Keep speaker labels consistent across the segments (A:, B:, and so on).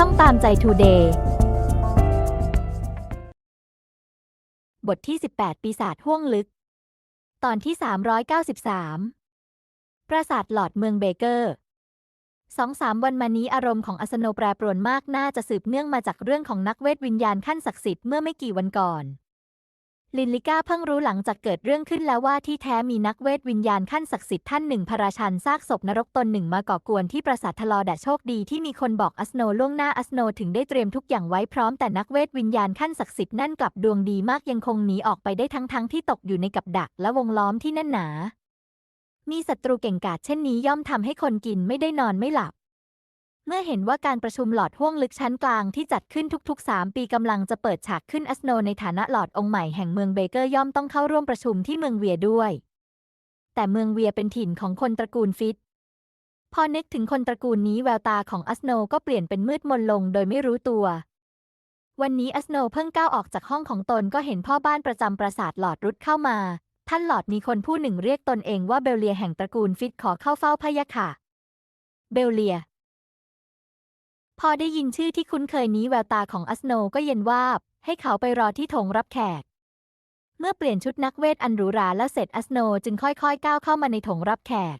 A: ช่องตามใจทูเดย์บทที่ 18 ปีศาจห้วงลึก ตอนที่ 393 ปราสาทหลอดเมืองเบเกอร์สองสามวันมานี้อารมณ์ของอัสโนแปรปรวนมากน่าจะสืบเนื่องมาจากเรื่องของนักเวทวิญญาณขั้นศักดิ์สิทธิ์เมื่อไม่กี่วันก่อน ลินลิก้าเพิ่งรู้หลังจากเกิดเรื่องขึ้นแล้วว่าที่แท้มีนักเวทวิญญาณขั้นศักดิ์สิทธิ์ท่านหนึ่งพระราชันซากศพนรกตนหนึ่งมาก่อกวนที่ปราสาททลอดะโชคดีที่มีคนบอกอัสโนล่วงหน้าอัสโนถึงได้เตรียมทุกอย่างไว้พร้อมแต่นักเวทวิญญาณขั้นศักดิ์สิทธิ์นั่นกลับดวงดีมากยังคงหนีออกไปได้ทั้งทั้งๆที่ตกอยู่ในกับดักและวงล้อมที่แน่นหนา มีศัตรูเก่งกาจเช่นนี้ย่อมทำให้คนกินไม่ได้นอนไม่หลับ เมื่อเห็นว่าการประชุมหลอดห้วงลึกชั้นกลางที่จัดขึ้นทุก ๆ 3 ปีกำลังจะเปิดฉากขึ้นอัสโนในฐานะหลอดองค์ใหม่แห่งเมืองเบเกอร์ย่อมต้องเข้าร่วมประชุมที่เมืองเวียด้วย แต่เมืองเวียเป็นถิ่นของคนตระกูลฟิต พอนึกถึงคนตระกูลนี้แววตาของอัสโนก็เปลี่ยนเป็นมืดมนลงโดยไม่รู้ตัว วันนี้อัสโนเพิ่งก้าวออกจากห้องของตนก็เห็นพ่อบ้านประจำปราสาทหลอดรุดเข้ามา ท่านหลอดมีคนผู้หนึ่งเรียกตนเองว่าเบลเลียแห่งตระกูลฟิตขอเข้าเฝ้าพะยะค่ะ เบลเลีย พอได้ยินชื่อที่คุ้นเคยนี้แววตาของอัสโนก็เย็นวาบ ให้เขาไปรอที่โถงรับแขก เมื่อเปลี่ยนชุดนักเวทอันหรูหราแล้วเสร็จอัสโนจึงค่อยๆ ก้าวเข้ามาในโถงรับแขก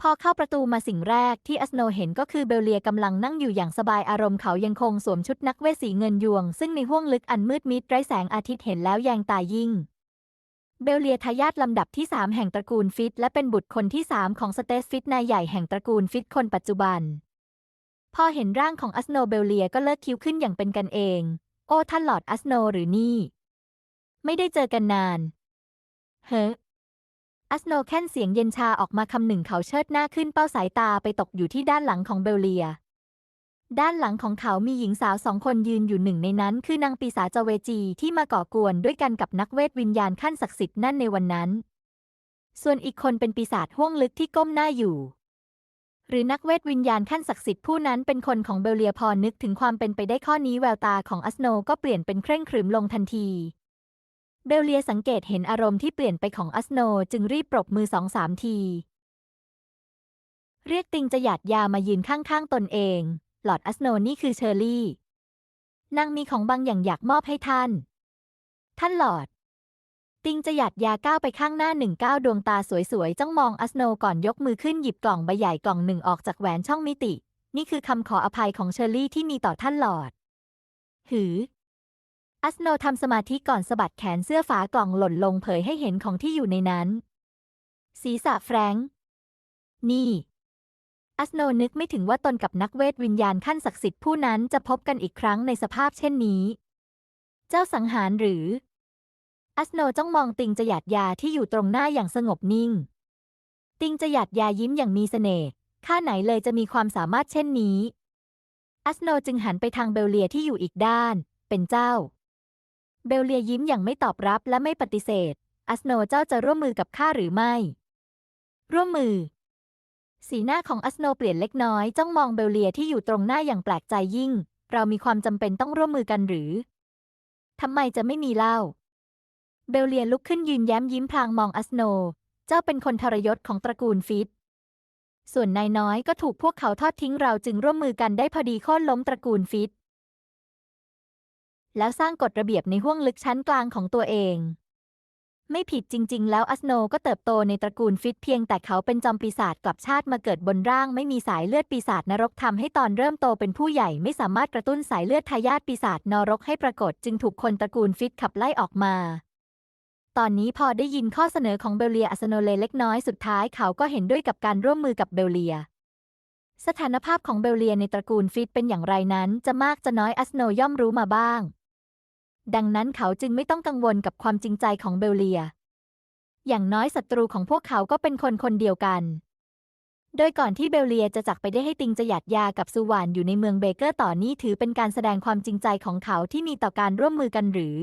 A: พอเข้าประตูมาสิ่งแรกที่อัสโนเห็นก็คือเบลเลียกำลังนั่งอยู่อย่างสบายอารมณ์เขายังคงสวมชุดนักเวทสีเงินยวง ซึ่งในห้วงลึกอันมืดมิดไร้แสงอาทิตย์เห็นแล้วแยงตายิ่งเบลเลียทายาทลำดับที่ 3 แห่งตระกูลฟิตและเป็นบุตรคนที่ 3 ของสเตสฟิตนายใหญ่แห่งตระกูลฟิตคนปัจจุบัน พอเห็นร่างของอัสโนเบลเลียก็เลิกคิ้วขึ้นอย่างเป็นกันเอง โอ้ท่านหลอดอัสโนหรือนี่ ไม่ได้เจอกันนาน เฮ้ออัสโนแค่นเสียงเย็นชาออกมาคำหนึ่งเขาเชิดหน้าขึ้นเป้าสายตาไปตกอยู่ที่ด้านหลังของเบลเลีย ด้านหลังของเขามีหญิงสาวสองคนยืนอยู่หนึ่งในนั้นคือนางปีศาจเวจีที่มาก่อกวนด้วยกันกับนักเวทวิญญาณขั้นศักดิ์สิทธิ์นั่นในวันนั้น ส่วนอีกคนเป็นปีศาจห้วงลึกที่ก้มหน้าอยู่ หรือนักเวทวิญญาณขั้นศักดิ์สิทธิ์ผู้นั้นเป็นคนของเบลเลียพอนึกถึงความเป็นไปได้ข้อนี้แววตาของอัสโนก็เปลี่ยนเป็นเคร่งขรึมลงทันทีเบลเลียสังเกตเห็นอารมณ์ที่เปลี่ยนไปของอัสโนจึงรีบปรบมือสองสามที เรียกติงจะหยาดยามายืนข้างๆตนเอง หลอดอัสโนนี่คือเชอร์รี่นางมีของบางอย่างอยากมอบให้ท่าน ท่านหลอด ติงจะหยัดยาก้าวไปข้างหน้าหนึ่งก้าวดวงตาสวยๆ จ้องมองอัสโนก่อนยกมือขึ้นหยิบกล่องใบใหญ่กล่องหนึ่งออกจากแหวนช่องมิติ นี่คือคำขออภัยของเชอร์รี่ที่มีต่อท่านหลอด หือ อัสโนทำสมาธิก่อนสะบัดแขนเสื้อฝากล่องหล่นลงเผยให้เห็นของที่อยู่ในนั้น ศีรษะแฟรงค์นี่ อัสโนนึกไม่ถึงว่าตนกับนักเวทวิญญาณขั้นศักดิ์สิทธิ์ผู้นั้นจะพบกันอีกครั้งในสภาพเช่นนี้ เจ้าสังหารหรือ อัสโนจ้องมองติงจะหยาดยาที่อยู่ตรงหน้าอย่างสงบนิ่ง ติงจะหยาดยายิ้มอย่างมีเสน่ห์ข้าไหนเลยจะมีความสามารถเช่นนี้ อัสโนจึงหันไปทางเบลเลียที่อยู่อีกด้าน เป็นเจ้า เบลเลียยิ้มอย่างไม่ตอบรับและไม่ปฏิเสธ อัสโนเจ้าจะร่วมมือกับข้าหรือไม่ ร่วมมือ สีหน้าของอัสโนเปลี่ยนเล็กน้อยจ้องมองเบลเลียที่อยู่ตรงหน้าอย่างแปลกใจยิ่ง เรามีความจำเป็นต้องร่วมมือกันหรือทำไมจะไม่มีเล่า เบลเลียนลุกขึ้นยืนแย้มยิ้มพลางมองอัสโน เจ้าเป็นคนทรยศของตระกูลฟิต ส่วนนายน้อยก็ถูกพวกเขาทอดทิ้งเราจึงร่วมมือกันได้พอดีโค่นล้มตระกูลฟิต แล้วสร้างกฎระเบียบในห้วงลึกชั้นกลางของตัวเอง ไม่ผิดจริง ๆ แล้วอัสโนก็เติบโตในตระกูลฟิตเพียงแต่เขาเป็นจอมปีศาจกลับชาติมาเกิดบนร่างไม่มีสายเลือดปีศาจนรกทำให้ตอนเริ่มโตเป็นผู้ใหญ่ไม่สามารถกระตุ้นสายเลือดทายาทปีศาจนรกให้ปรากฏ จึงถูกคนตระกูลฟิตขับไล่ออกมา ตอนนี้พอได้ยินข้อเสนอของเบลเลียอัสโนเลเล็กน้อยสุดท้ายเขาก็เห็นด้วยกับการร่วมมือกับเบลเลีย สถานภาพของเบลเลียในตระกูลฟิตเป็นอย่างไรนั้น จะมากจะน้อยอัสโนย่อมรู้มาบ้าง ดังนั้นเขาจึงไม่ต้องกังวลกับความจริงใจของเบลเลีย อย่างน้อยศัตรูของพวกเขาก็เป็นคนคนเดียวกัน โดยก่อนที่เบลเลียจะจักไปได้ให้ติงจะหยัดยากับซูวานอยู่ในเมืองเบเกอร์ต่อนี้ถือเป็นการแสดงความจริงใจของเขาที่มีต่อการร่วมมือกันหรือ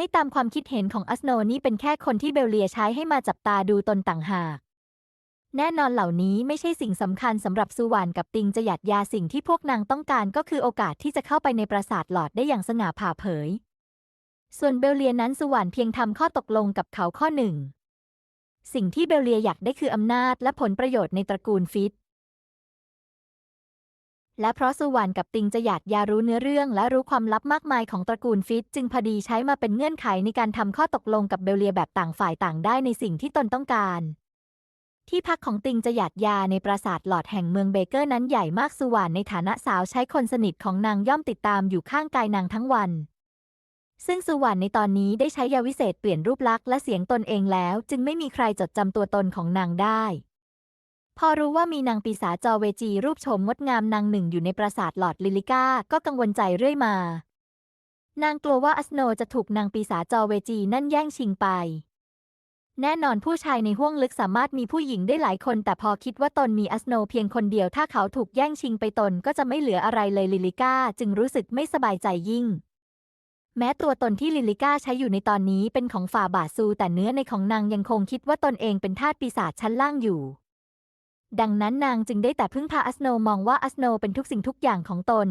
A: ไม่ตามความคิดเห็นของอัสโนนี่เป็นแค่คนที่เบลเลียใช้ให้มาจับตาดูตนต่างหาก แน่นอนเหล่านี้ไม่ใช่สิ่งสำคัญสำหรับซูวานกับติงจะหยัดยาสิ่งที่พวกนางต้องการก็คือโอกาสที่จะเข้าไปในปราสาทหลอดได้อย่างสง่าผ่าเผย ส่วนเบลเลียนั้นซูวานเพียงทำข้อตกลงกับเขาข้อหนึ่ง สิ่งที่เบลเลียอยากได้คืออำนาจและผลประโยชน์ในตระกูลฟิต และเพราะสุวรรณกับติงจะหยาดยารู้เนื้อเรื่องและรู้ความลับมากมายของตระกูลฟิตจึงพอดีใช้มาเป็นเงื่อนไขในการทำข้อตกลงกับเบลเลียแบบต่างฝ่ายต่างได้ในสิ่งที่ตนต้องการ ที่พักของติงจะหยาดยาในปราสาทหลอดแห่งเมืองเบเกอร์นั้นใหญ่มากสุวรรณในฐานะสาวใช้คนสนิทของนางย่อมติดตามอยู่ข้างกายนางทั้งวัน ซึ่งสุวรรณในตอนนี้ได้ใช้ยาวิเศษเปลี่ยนรูปลักษณ์และเสียงตนเองแล้ว จึงไม่มีใครจดจำตัวตนของนางได้ พอรู้ว่ามีนางปีศาจจอเวจีรูปโฉมงดงามนางหนึ่งอยู่ในปราสาทหลอดลิลิก้าก็กังวลใจเรื่อยมา นางกลัวว่าอัสโนจะถูกนางปีศาจจอเวจีนั่นแย่งชิงไป แน่นอนผู้ชายในห้วงลึกสามารถมีผู้หญิงได้หลายคน แต่พอคิดว่าตนมีอัสโนเพียงคนเดียวถ้าเขาถูกแย่งชิงไปตนก็จะไม่เหลืออะไรเลยลิลิก้าจึงรู้สึกไม่สบายใจยิ่งแม้ตัวตนที่ลิลิก้าใช้อยู่ในตอนนี้เป็นของฝ่าบาทซูแต่เนื้อในของนางยังคงคิดว่าตนเองเป็นทาสปีศาจชั้นล่างอยู่ ดังนั้นนางจึงได้แต่พึ่งพาอัสโนมองว่าอัสโนเป็นทุกสิ่งทุกอย่างของตน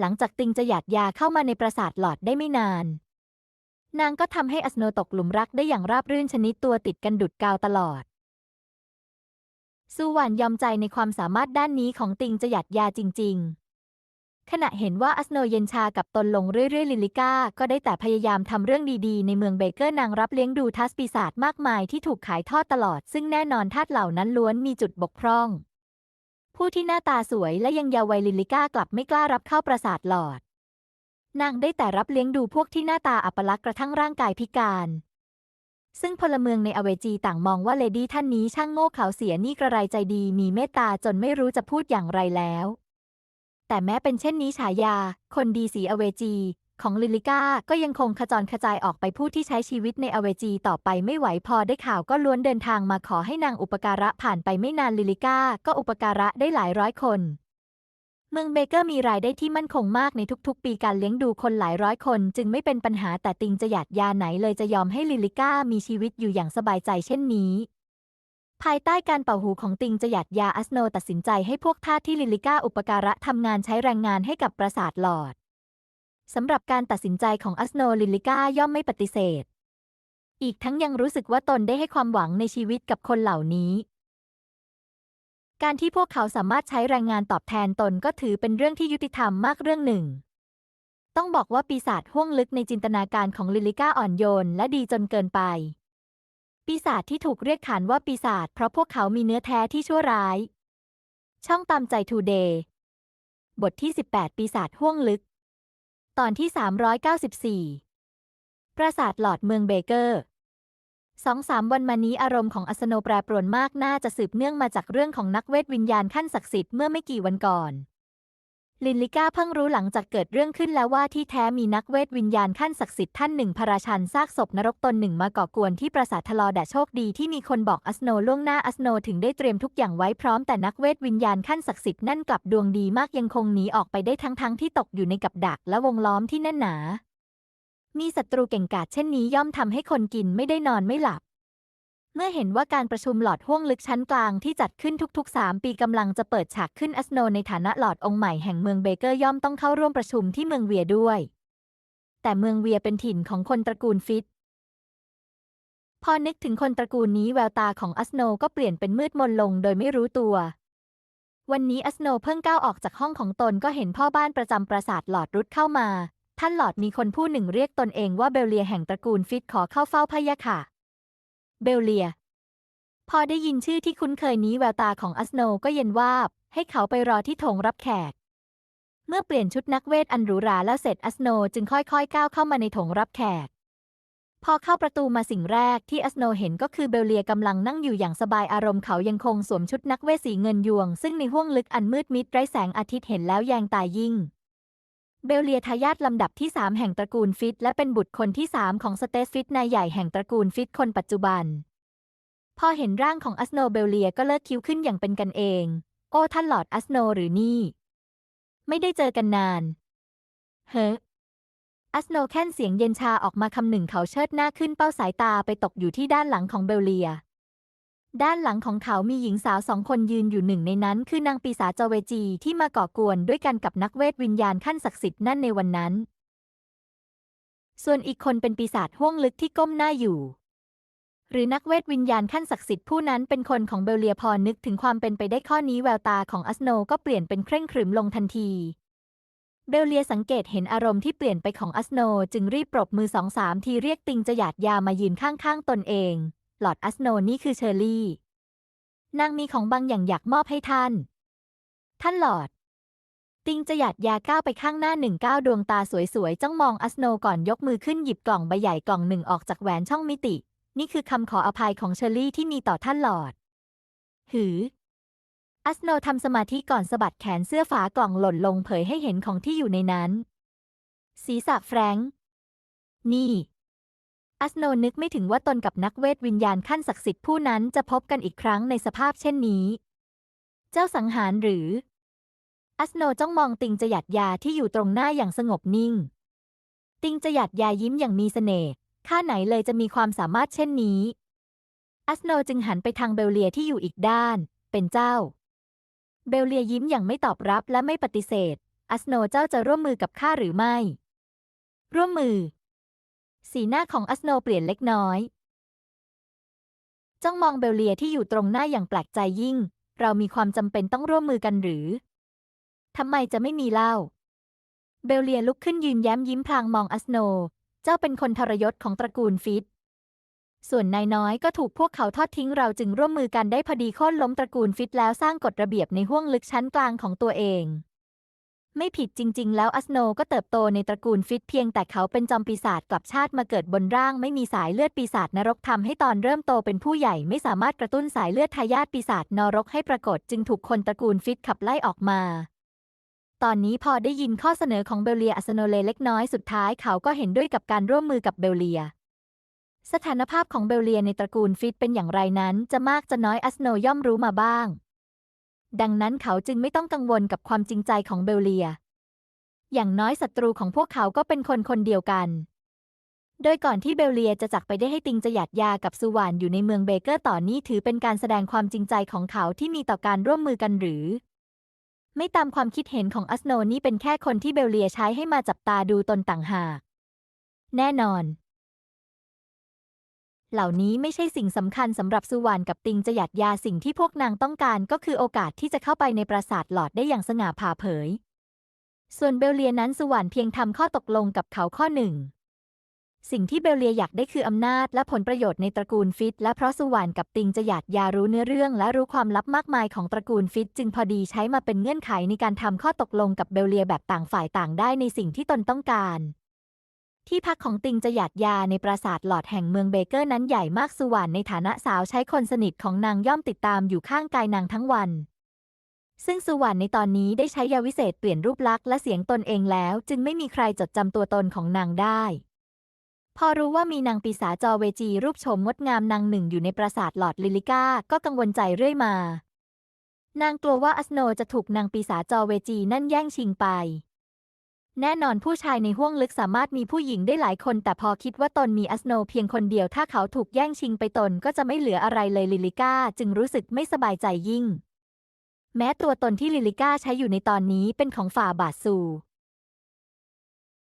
A: หลังจากติงจะหยาดยาเข้ามาในปราสาทหลอดได้ไม่นาน นางก็ทำให้อัสโนตกหลุมรักได้อย่างราบรื่นชนิดตัวติดกันดุดกาวตลอดสุวรรณยอมใจในความสามารถด้านนี้ของติงจะหยาดยาจริง ๆ ขณะเห็นว่าอัสโนเย็นชากับตนลงเรื่อยๆ ลิลิก้า ก็ได้แต่พยายามทำเรื่องดีๆ ในเมืองเบเกอร์นางรับเลี้ยงดูทัสปีศาจมากมายที่ถูกขายทอดตลอด ซึ่งแน่นอนทาสเหล่านั้นล้วนมีจุดบกพร่อง ผู้ที่หน้าตาสวยและยังเยาว์วัยลิลิก้ากลับไม่กล้ารับเข้าปราสาทหลอด นางได้แต่รับเลี้ยงดูพวกที่หน้าตาอัปลักษณ์กระทั่งร่างกายพิการ ซึ่งพลเมืองในอเวจีต่างมองว่าเลดี้ท่านนี้ช่างโง่เขลาเสียนี่กระไรใจดีมีเมตตาจนไม่รู้จะพูดอย่างไรแล้ว แต่แม้เป็นเช่นนี้ฉายา คนดีสีอเวจี ของลิลิก้าก็ยังคงขจรกระจายออกไปผู้ที่ใช้ชีวิตในอเวจีต่อไปไม่ไหวพอได้ข่าวก็ล้วนเดินทางมาขอให้นางอุปการะผ่านไปไม่นานลิลิก้าก็อุปการะได้หลายร้อยคนเมืองเบเกอร์มีรายได้ที่มั่นคงมากในทุกๆ ปีการเลี้ยงดูคนหลายร้อยคน จึงไม่เป็นปัญหาแต่ติงจะหยาดยาไหนเลยจะยอมให้ลิลิก้ามีชีวิตอยู่อย่างสบายใจเช่นนี้ ภายใต้การเป่าหูของติงจะหยาดยาอัสโนตัดสินใจให้พวกทาสที่ลิลิก้าอุปการะทำงานใช้แรงงานให้กับปราสาทหลอดสำหรับการตัดสินใจของอัสโนลิลิก้าย่อมไม่ปฏิเสธ อีกทั้งยังรู้สึกว่าตนได้ให้ความหวังในชีวิตกับคนเหล่านี้ การที่พวกเขาสามารถใช้แรงงานตอบแทนตนก็ถือเป็นเรื่องที่ยุติธรรมมากเรื่องหนึ่ง ต้องบอกว่าปีศาจห้วงลึกในจินตนาการของลิลิก้าอ่อนโยนและดีจนเกินไป ปีศาจที่ถูกเรียกขานว่าปีศาจเพราะพวกเขามีเนื้อแท้ที่ชั่วร้าย ช่องตามใจทูเดย์บทที่ 18 ปีศาจห้วงลึก ตอนที่ 394 ปราสาทหลอดเมืองเบเกอร์สองสามวันมานี้อารมณ์ของอัสโนแปรปรวนมากน่าจะสืบเนื่องมาจากเรื่องของนักเวทวิญญาณขั้นศักดิ์สิทธิ์เมื่อไม่กี่วันก่อน ลินลิก้าเพิ่งรู้หลังจากเกิดเรื่องขึ้นแล้วว่าที่แท้มีนักเวทวิญญาณขั้นศักดิ์สิทธิ์ท่านหนึ่งพระราชันซากศพนรกตนหนึ่งมาก่อกวนที่ปราสาททลอแดโชคดีที่มีคนบอกอัสโนล่วงหน้าอัสโนถึงได้เตรียมทุกอย่างไว้พร้อมแต่นักเวทวิญญาณขั้นศักดิ์สิทธิ์นั่นกลับดวงดีมากยังคงหนีออกไปได้ทั้งๆทที่ตกอยู่ในกับดักและวงล้อมที่แน่นหนา มีศัตรูเก่งกาจเช่นนี้ย่อมทำให้คนกินไม่ได้นอนไม่หลับ เมื่อเห็นว่าการประชุมหลอดห้วงลึกชั้นกลางที่จัดขึ้นทุก ๆ 3 ปีกำลังจะเปิดฉากขึ้นอัสโนในฐานะหลอดองค์ใหม่แห่งเมืองเบเกอร์ย่อมต้องเข้าร่วมประชุมที่เมืองเวียด้วย แต่เมืองเวียเป็นถิ่นของคนตระกูลฟิต พอนึกถึงคนตระกูลนี้แววตาของอัสโนก็เปลี่ยนเป็นมืดมนลงโดยไม่รู้ตัว วันนี้อัสโนเพิ่งก้าวออกจากห้องของตนก็เห็นพ่อบ้านประจำปราสาทหลอดรุดเข้ามา ท่านหลอดมีคนผู้หนึ่งเรียกตนเองว่าเบลเลียแห่งตระกูลฟิตขอเข้าเฝ้าพะยะค่ะ เบลเลีย พอได้ยินชื่อที่คุ้นเคยนี้แววตาของอัสโนก็เย็นวาบ ให้เขาไปรอที่โถงรับแขก เมื่อเปลี่ยนชุดนักเวทอันหรูหราแล้วเสร็จอัสโนจึงค่อยๆก้าวเข้ามาในโถงรับแขก พอเข้าประตูมาสิ่งแรกที่อัสโนเห็นก็คือเบลเลียกำลังนั่งอยู่อย่างสบายอารมณ์เขายังคงสวมชุดนักเวทสีเงินยวง ซึ่งในห้วงลึกอันมืดมิดไร้แสงอาทิตย์เห็นแล้วแยงตายิ่ง เบลเลียทายาทลำดับที่ 3 แห่งตระกูลฟิตและเป็นบุตรคนที่ 3 ของสเตสฟิตนายใหญ่แห่งตระกูลฟิตคนปัจจุบัน พอเห็นร่างของอัสโนเบลเลียก็เลิกคิ้วขึ้นอย่างเป็นกันเอง โอ้ท่านหลอดอัสโนหรือนี่ ไม่ได้เจอกันนาน เฮ้อัสโนแค่นเสียงเย็นชาออกมาคำหนึ่งเขาเชิดหน้าขึ้นเป้าสายตาไปตกอยู่ที่ด้านหลังของเบลเลีย ด้านหลังของเขามีหญิงสาวสองคนยืนอยู่หนึ่งในนั้น คือนางปีศาจเจเวจีที่มาก่อกวนด้วยกันกับนักเวทวิญญาณขั้นศักดิ์สิทธิ์นั่นในวันนั้น ส่วนอีกคนเป็นปีศาจห้วงลึกที่ก้มหน้าอยู่ หรือนักเวทวิญญาณขั้นศักดิ์สิทธิ์ผู้นั้นเป็นคนของเบลเลียพอนึกถึงความเป็นไปได้ข้อนี้แววตาของอัสโนก็เปลี่ยนเป็นเคร่งขรึมลงทันทีเบลเลียสังเกตเห็นอารมณ์ที่เปลี่ยนไปของอัสโนจึงรีบปรบมือสองสามทีเรียกติงจะหยาดยามายืนข้างๆตนเอง ลอดอัสโนนี่คือเชอร์รี่ นางมีของบางอย่างอยากมอบให้ท่าน ท่านหลอดติงจะหยาดยาก้าวไปข้างหน้าหนึ่งก้าวดวงตาสวยๆ จ้องมองอัสโนก่อนยกมือขึ้นหยิบกล่องใบใหญ่กล่องหนึ่งออกจากแหวนช่องมิติ นี่คือคำขออภัยของเชอรี่ที่มีต่อท่านหลอดหือ อัสโนทำสมาธิก่อนสะบัดแขนเสื้อฝากล่องหล่นลงเผยให้เห็นของที่อยู่ในนั้น ศีรษะแฟรงค์นี่ อัสโนนึกไม่ถึงว่าตนกับนักเวทวิญญาณขั้นศักดิ์สิทธิ์ผู้นั้นจะพบกันอีกครั้งในสภาพเช่นนี้ เจ้าสังหารหรือ อัสโนจ้องมองติงจะหยัดยาที่อยู่ตรงหน้าอย่างสงบนิ่ง ติงจะหยัดยายิ้มอย่างมีเสน่ห์ ข้าไหนเลยจะมีความสามารถเช่นนี้ อัสโนจึงหันไปทางเบลเลียที่อยู่อีกด้าน เป็นเจ้า เบลเลียยิ้มอย่างไม่ตอบรับและไม่ปฏิเสธ อัสโนเจ้าจะร่วมมือกับข้าหรือไม่ ร่วมมือ สีหน้าของอัสโนเปลี่ยนเล็กน้อย จ้องมองเบลเลียที่อยู่ตรงหน้าอย่างแปลกใจยิ่ง เรามีความจำเป็นต้องร่วมมือกันหรือ ทำไมจะไม่มีเล่า เบลเลียลุกขึ้นยืนแย้มยิ้มพลางมองอัสโน เจ้าเป็นคนทรยศของตระกูลฟิต ส่วนนายน้อยก็ถูกพวกเขาทอดทิ้งเราจึงร่วมมือกันได้พอดีโค่นล้มตระกูลฟิตแล้วสร้างกฎระเบียบในห้วงลึกชั้นกลางของตัวเอง ไม่ผิดจริง ๆ แล้วอัสโนก็เติบโตในตระกูลฟิตเพียงแต่เขาเป็นจอมปีศาจกลับชาติมาเกิดบนร่างไม่มีสายเลือดปีศาจนรกทำให้ตอนเริ่มโตเป็นผู้ใหญ่ไม่สามารถกระตุ้นสายเลือดทายาทปีศาจนรกให้ปรากฏจึงถูกคนตระกูลฟิตขับไล่ออกมา ตอนนี้พอได้ยินข้อเสนอของเบลเลียอัสโนเลเล็กน้อยสุดท้ายเขาก็เห็นด้วยกับการร่วมมือกับเบลเลียสถานภาพของเบลเลียในตระกูลฟิตเป็นอย่างไรนั้น จะมากจะน้อยอัสโนย่อมรู้มาบ้าง ดังนั้นเขาจึงไม่ต้องกังวลกับความจริงใจของเบลเลีย อย่างน้อยศัตรูของพวกเขาก็เป็นคนคนเดียวกัน โดยก่อนที่เบลเลียจะจักไปได้ให้ติงจะหยัดยากับสุวานอยู่ในเมืองเบเกอร์ต่อนนี้ถือเป็นการแสดงความจริงใจของเขาที่มีต่อการร่วมมือกันหรือ ไม่ตามความคิดเห็นของอัสโนนี่เป็นแค่คนที่เบลเลียใช้ให้มาจับตาดูตนต่างหากแน่นอน เหล่านี้ไม่ใช่สิ่งสำคัญสำหรับสุวรรณกับติงจะหยัดยาสิ่งที่พวกนางต้องการก็คือโอกาสที่จะเข้าไปในปราสาทหลอดได้อย่างสง่าผ่าเผย ส่วนเบลเลียนั้นสุวรรณเพียงทำข้อตกลงกับเขาข้อหนึ่ง สิ่งที่เบลเลียอยากได้คืออำนาจและผลประโยชน์ในตระกูลฟิต และเพราะสุวรรณกับติงจะหยาดยารู้เนื้อเรื่อง และรู้ความลับมากมายของตระกูลฟิต จึงพอดีใช้มาเป็นเงื่อนไขในการทำข้อตกลงกับเบลเลียแบบต่างฝ่ายต่างได้ในสิ่งที่ตนต้องการ ที่พักของติงจะหยาดยาในปราสาทหลอดแห่งเมืองเบเกอร์นั้นใหญ่มากสุวรรณในฐานะสาวใช้คนสนิทของนางย่อมติดตามอยู่ข้างกายนางทั้งวัน ซึ่งสุวรรณในตอนนี้ได้ใช้ยาวิเศษเปลี่ยนรูปลักษณ์และเสียงตนเองแล้ว จึงไม่มีใครจดจำตัวตนของนางได้ พอรู้ว่ามีนางปีศาจจอเวจีรูปโฉมงดงามนางหนึ่งอยู่ในปราสาทหลอดลิลิก้าก็กังวลใจเรื่อยมา นางกลัวว่าอัสโนจะถูกนางปีศาจจอเวจีนั่นแย่งชิงไป แน่นอนผู้ชายในห้วงลึกสามารถมีผู้หญิงได้หลายคน แต่พอคิดว่าตนมีอัสโนเพียงคนเดียวถ้าเขาถูกแย่งชิงไปตนก็จะไม่เหลืออะไรเลยลิลิก้าจึงรู้สึกไม่สบายใจยิ่ง แม้ตัวตนที่ลิลิก้าใช้อยู่ในตอนนี้เป็นของฝ่าบาทซู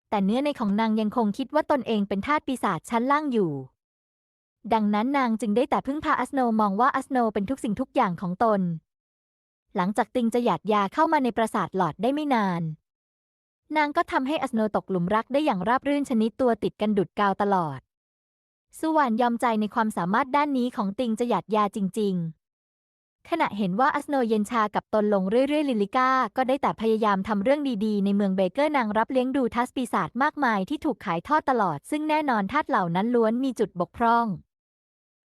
A: แต่เนื้อในของนางยังคงคิดว่าตนเองเป็นทาสปีศาจชั้นล่างอยู่ ดังนั้นนางจึงได้แต่พึ่งพาอัสโนมองว่าอัสโนเป็นทุกสิ่งทุกอย่างของตน หลังจากติงจะหยาดยาเข้ามาในปราสาทหลอดได้ไม่นาน นางก็ทำให้อัสโนตกหลุมรักได้อย่างราบรื่นชนิดตัวติดกันดุดกาวตลอด สุวรรณยอมใจในความสามารถด้านนี้ของติงจะหยาดยาจริง ๆ ขณะเห็นว่าอัสโนเย็นชากับตนลงเรื่อยๆ ลิลิก้าก็ได้แต่พยายามทำเรื่องดีๆ ในเมืองเบเกอร์นางรับเลี้ยงดูทัสปีศาจมากมายที่ถูกขายทอดตลอด ซึ่งแน่นอนทาสเหล่านั้นล้วนมีจุดบกพร่อง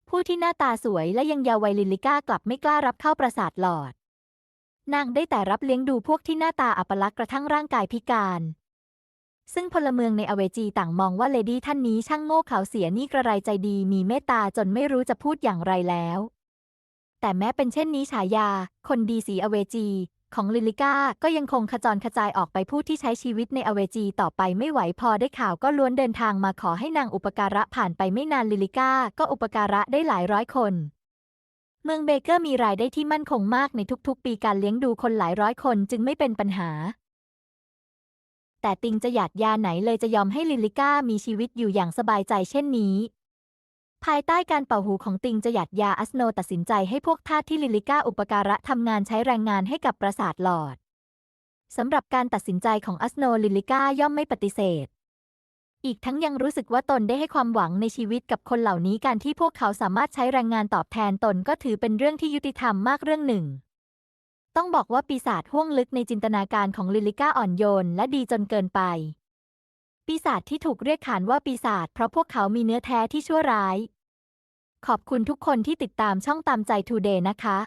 A: ผู้ที่หน้าตาสวยและยังเยาว์วัยลิลิก้ากลับไม่กล้ารับเข้าปราสาทหลอด นางได้แต่รับเลี้ยงดูพวกที่หน้าตาอัปลักษณ์กระทั่งร่างกายพิการ ซึ่งพลเมืองในอเวจีต่างมองว่าเลดี้ท่านนี้ช่างโง่เขลาเสียนี่กระไรใจดีมีเมตตาจนไม่รู้จะพูดอย่างไรแล้ว แต่แม้เป็นเช่นนี้ฉายา คนดีสีอเวจีของลิลิก้าก็ยังคงขจรกระจายออกไปผู้ที่ใช้ชีวิตในอเวจีต่อไปไม่ไหวพอได้ข่าวก็ล้วนเดินทางมาขอให้นางอุปการะผ่านไปไม่นานลิลิก้าก็อุปการะได้หลายร้อยคน เมืองเบเกอร์มีรายได้ที่มั่นคงมากในทุกๆ ปีการเลี้ยงดูคนหลายร้อยคนจึงไม่เป็นปัญหา แต่ติงจะหยาดยาไหนเลยจะยอมให้ลิลิก้ามีชีวิตอยู่อย่างสบายใจเช่นนี้ ภายใต้การเป่าหูของติงจะหยัดยาอัสโนตัดสินใจให้พวกทาสที่ลิลิก้าอุปการะทำงานใช้แรงงานให้กับปราสาทหลอดสำหรับการตัดสินใจของอัสโนลิลิก้าย่อมไม่ปฏิเสธ อีกทั้งยังรู้สึกว่าตนได้ให้ความหวังในชีวิตกับคนเหล่านี้การที่พวกเขาสามารถใช้แรงงานตอบแทนตนก็ถือเป็นเรื่องที่ยุติธรรมมากเรื่องหนึ่ง ต้องบอกว่าปีศาจห้วงลึกในจินตนาการของลิลิก้าอ่อนโยนและดีจนเกินไป ปีศาจที่ถูกเรียกขานว่าปีศาจเพราะพวกเขามีเนื้อแท้ที่ชั่วร้าย ขอบคุณทุกคนที่ติดตามช่องตามใจทูเดย์นะคะ